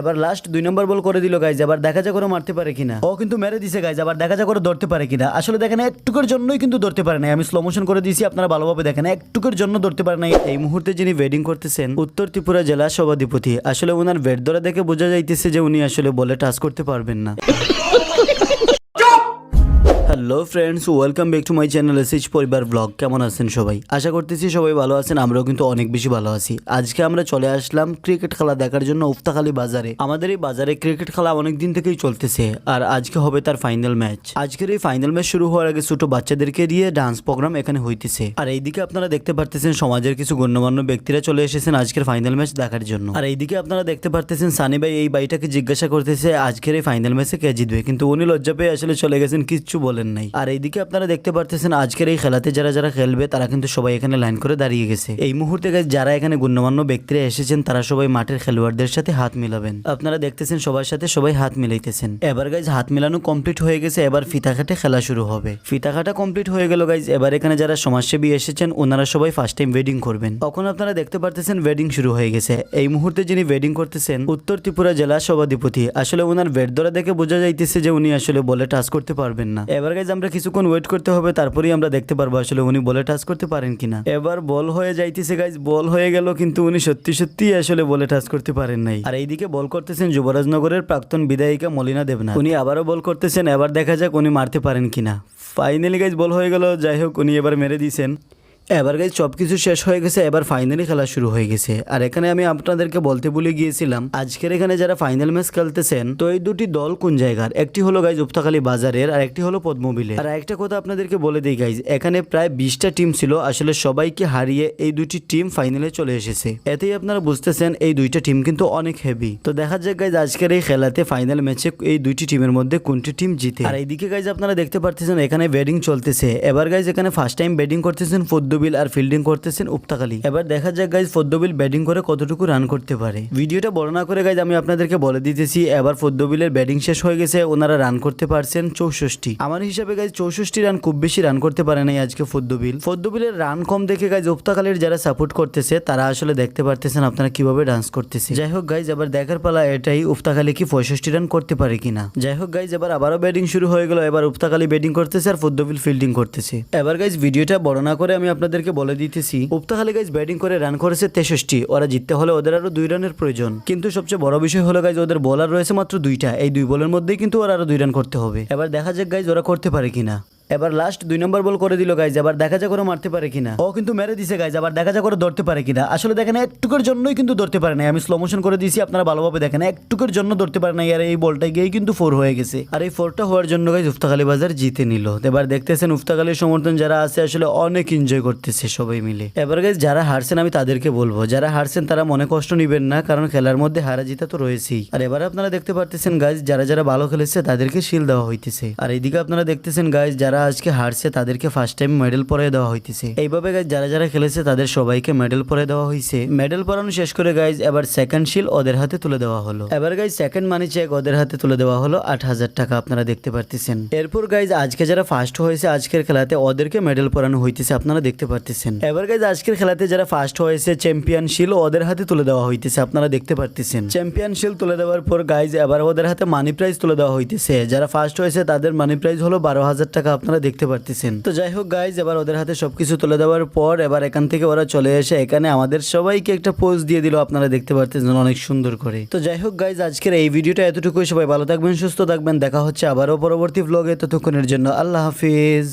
এবার লাস্ট দুই নম্বর বল করে দিল গাইজ আবার দেখা যা করে মারতে পারে কিনা। ও কিন্তু মেরে দিছে গাইজ আবার দেখা যা করে ধরতে পারে কিনা। আসলে দেখেন, একটুকের জন্যই কিন্তু ধরতে পারে নাই। আমি স্লো মোশন করে দিয়েছি, আপনারা ভালোভাবে দেখেন, একটুকের জন্য ধরতে পারে নাই। এই মুহূর্তে যিনি ওয়েডিং করতেছেন, উত্তর ত্রিপুরা জেলা সভাধিপতি। আসলে ওনার ভেট ধরা দেখে বোঝা যাইতেছে যে উনি আসলে বলে টাচ করতে পারবেন না। Hello friends welcome back to my channel SH পরিবার ব্লগ কেমন আছেন সবাই? আশা করতেছি সবাই ভালো আছেন, আমরাও কিন্তু অনেক বেশি ভালো আছি। আজকে আমরা চলে আসলাম ক্রিকেট খেলা দেখার জন্য উফতাখালী বাজারে। আমাদের এই বাজারে ক্রিকেট খেলা অনেক দিন থেকেই চলতেছে, আর আজকে হবে তার ফাইনাল ম্যাচ আজকের এই ফাইনাল ম্যাচ শুরু হওয়ার আগে ছোট বাচ্চাদেরকে দিয়ে ডান্স প্রোগ্রাম এখানে হইতেছে। আর এইদিকে আপনারা দেখতে পারতেছেন সমাজের কিছু গণ্যমান্য ব্যক্তিরা চলে এসেছেন আজকের ফাইনাল ম্যাচ দেখার জন্য। আর এইদিকে আপনারা দেখতে পারতেছেন সানি ভাই এই বাইটাকে জিজ্ঞাসা করতেছে, আজকের এই ফাইনাল ম্যাচে কে জিতবে? কিন্তু উনি লজ্জা পেয়ে আসলে চলে গেছেন, কিচ্ছু বলেন নাই। আর এইদিকে আপনারা দেখতে পারতেছেন আজকের এই খেলাতে যারা যারা খেলবে, তারা কিন্তু সবাই এখানে লাইন করে দাঁড়িয়ে গেছে। এই মুহূর্তে যারা এখানে গণ্যমান্য ব্যক্তিরা এসেছেন, তারা সবাই মাঠের খেলোয়াড়দের সাথে হাত মিলাবেন। আপনারা দেখতেছেন সবার সাথে সবাই হাত মিলাইতেছেন। এবার গাইজ হাত মিলানো কমপ্লিট হয়ে গেছে, এবার ফিতা কাটে খেলা শুরু হবে। ফিতা কমপ্লিট হয়ে গেল গাইজ এবার এখানে যারা সমাজসেবী এসেছেন, ওনারা সবাই ফার্স্ট টাইম ওয়েডিং করবেন। তখন আপনারা দেখতে পারতেছেন ওয়েডিং শুরু হয়ে গেছে। এই মুহূর্তে যিনি ওয়েডিং করতেছেন, উত্তর ত্রিপুরা জেলা সভাধিপতি। আসলে ওনার ধরা দেখে বোঝা যাইতেছে যে উনি আসলে বলে টাচ করতে পারবেন না। এবার গাইজ আমরা কিছুক্ষণ ওয়েট করতে হবে, তারপরেই আমরা দেখতে পারব আসলে উনি বলে টাচ করতে পারেন কিনা। এবার বল হয়ে যাইতেছে গাইজ বল হয়ে গেল কিন্তু উনি সত্যি সত্যি আসলে বলে টাচ করতে পারেন নাই। আর এইদিকে বল করতেছেন যুবরাজনগরের প্রাক্তন বিধায়িকা মলিনা দেবনাথ। উনি আবারও বল করতেছেন, এবার দেখা যাক উনি মারতে পারেন কিনা। ফাইনালি গাইজ বল হয়ে গেল, যাই হোক, উনি এবার মেরে দিয়েছেন। এবার গাইজ সব কিছু শেষ হয়ে গেছে, এবার ফাইনালি খেলা শুরু হয়ে গেছে। আর এখানে আমি আপনাদেরকে বলতে ভুলে গিয়েছিলাম, আজকের এখানে যারা ফাইনাল ম্যাচ খেলতেছেন, তো এই দুটি দল কোন জায়গার? একটি হলো গাইজ উপতাকালী বাজারের, আর একটি হলো পদ্মবিলের আর একটা কথা আপনাদেরকে বলে দিই গাইজ, এখানে প্রায় বিশটা টিম ছিল, আসলে সবাইকে হারিয়ে এই দুটি টিম ফাইনালে চলে এসেছে। এতেই আপনারা বুঝতেছেন, এই দুইটা টিম কিন্তু অনেক হেভি তো দেখা যাক গাইজ আজকের এই খেলাতে ফাইনাল ম্যাচে এই দুইটি টিমের মধ্যে কোনটি টিম জিতে। আর এইদিকে গাইজ আপনারা দেখতে পারতেছেন, এখানে ব্যাটিং চলতেছে। এবার গাইজ এখানে ফার্স্ট টাইম ব্যাটিং করতেছেন ফদ্দবিল আর ফিল্ডিং করতেছেন উপতাকালী এবার দেখা যাক গাইজ ফদ্দবিল ব্যাটিং করে কতটুকু রান করতে পারে। ভিডিওটা বর্ণনা করে গাইজ আমি আপনাদেরকে বলে দিতেছি, এবার ফদ্দবিলের ব্যাটিং শেষ হয়ে গেছে, ওনারা রান করতে পারছেন চৌষট্টি আমার হিসাবে গাইজ চৌষট্টি রান খুব বেশি রান করতে পারে নাই আজকে ফদ্দবিল। ফদ্দবিলের রান কম দেখে গাইজ উপতাকালীর যারা সাপোর্ট করতেছে, তারা আসলে দেখতে পারতেছেন আপনারা কীভাবে ডান্স করতেছে। যাই হোক গাইজ এবার দেখার পালা এটাই উফতাকালী কি পঁয়ষট্টি রান করতে পারে কিনা। যাই হোক গাইজ এবার আবারও ব্যাটিং শুরু হয়ে গেল, এবার উফতাকালী ব্যাটিং করতেছে আর ফদ্দবিল ফিল্ডিং করতেছে। এবার গাইজ ভিডিওটা বর্ণনা করে আমি আপনাদেরকে বলে দিতেছি উফতাকালী গাইজ ব্যাটিং করে রান করেছে তেষট্টি, ওরা জিততে হলে ওদের আরও দুই রানের প্রয়োজন। কিন্তু সবচেয়ে বড় বিষয় হলো গাইজ ওদের বলার রয়েছে মাত্র দুইটা, এই দুই বলের মধ্যেই কিন্তু ওরা আরও দুই রান করতে হবে। এবার দেখা যাক গাইজ ওরা করতে পারে কিনা। এবার লাস্ট দুই নম্বর বল করে দিল গাইজ আবার দেখা যাক করে মারতে পারে কিনা। ও কিন্তু মেরে দিছে গাইজ আবার দেখা যাক করে ধরতে পারে কিনা। আসলে দেখেন, একটুকের জন্যই কিন্তু ধরতে পারে না আমি স্লো মোশন করে দিয়েছি, আপনারা ভালোভাবে দেখেন। একটুকের জন্য ধরতে পারে না আর এই বলটা গিয়েই কিন্তু ফোর হয়ে গেছে। আর এই ফোরটা হওয়ার জন্য গাইজ উফতাখালী বাজার জিতে নিল। এবার দেখতেছেন উফতাখালীর সমর্থন যারা আছে, আসলে অনেক এনজয় করতেছে সবাই মিলে। এবার গাইজ যারা হারছেন, আমি তাদেরকে বলব, যারা হারছেন তারা মনে কষ্ট নিবেন না, কারণ খেলার মধ্যে হারা জিতা তো রয়েছেই। আর এবার আপনারা দেখতে পারতেছেন গাইজ যারা যারা ভালো খেলেছে, তাদেরকে শিল দেওয়া হইতেছে। আর এইদিকে আপনারা দেখতেছেন গাইজ যারা আজকে হারছে, তাদেরকে ফার্স্ট টাইম মেডেল পরে দেওয়া হইতেছে। এইভাবে গাইজ যারা যারা খেলেছে, তাদের সবাইকে মেডেল পরে দেওয়া হয়েছে মেডেল পরানো শেষ করে গাইজ এবার সেকেন্ড শিল ওদের হাতে তুলে দেওয়া হলো। এবার গাইজ সেকেন্ড মানি চেক ওদের হাতে তুলে দেওয়া হলো। আট হাজার টাকা আপনারা দেখতে পারতেছেন। এরপর গাইজ আজকে যারা ফার্স্ট হয়েছে আজকের খেলাতে ওদেরকে মেডেল পরানো হইতেছে, আপনারা দেখতে পারতেছেন। এবার গাইজ আজকের খেলাতে যারা ফার্স্ট হয়েছে চ্যাম্পিয়ন শিল ওদের হাতে তুলে দেওয়া হইতেছে, আপনারা দেখতে পারতেছেন। চ্যাম্পিয়ন শিল তুলে দেওয়ার পর গাইজ এবার ওদের হাতে মানি প্রাইজ তুলে দেওয়া হইতেছে। যারা ফার্স্ট হয়েছে, তাদের মানি প্রাইজ হলো বারো হাজার টাকা আপনারা দেখতে পারতেছেন। তো যাই হোক গাইজ এবার ওদের হাতে সবকিছু তুলে দেওয়ার পর এবার এখান থেকে ওরা চলে এসে এখানে আমাদের সবাইকে একটা পোজ দিয়ে দিল, আপনারা দেখতে পারতেছেন অনেক সুন্দর করে। তো যাই হোক গাইজ আজকের এই ভিডিওটা এতটুকুই। সবাই ভালো থাকবেন, সুস্থ থাকবেন। দেখা হচ্ছে আবারও পরবর্তী ব্লগে ততক্ষণের জন্য আল্লাহ হাফিজ।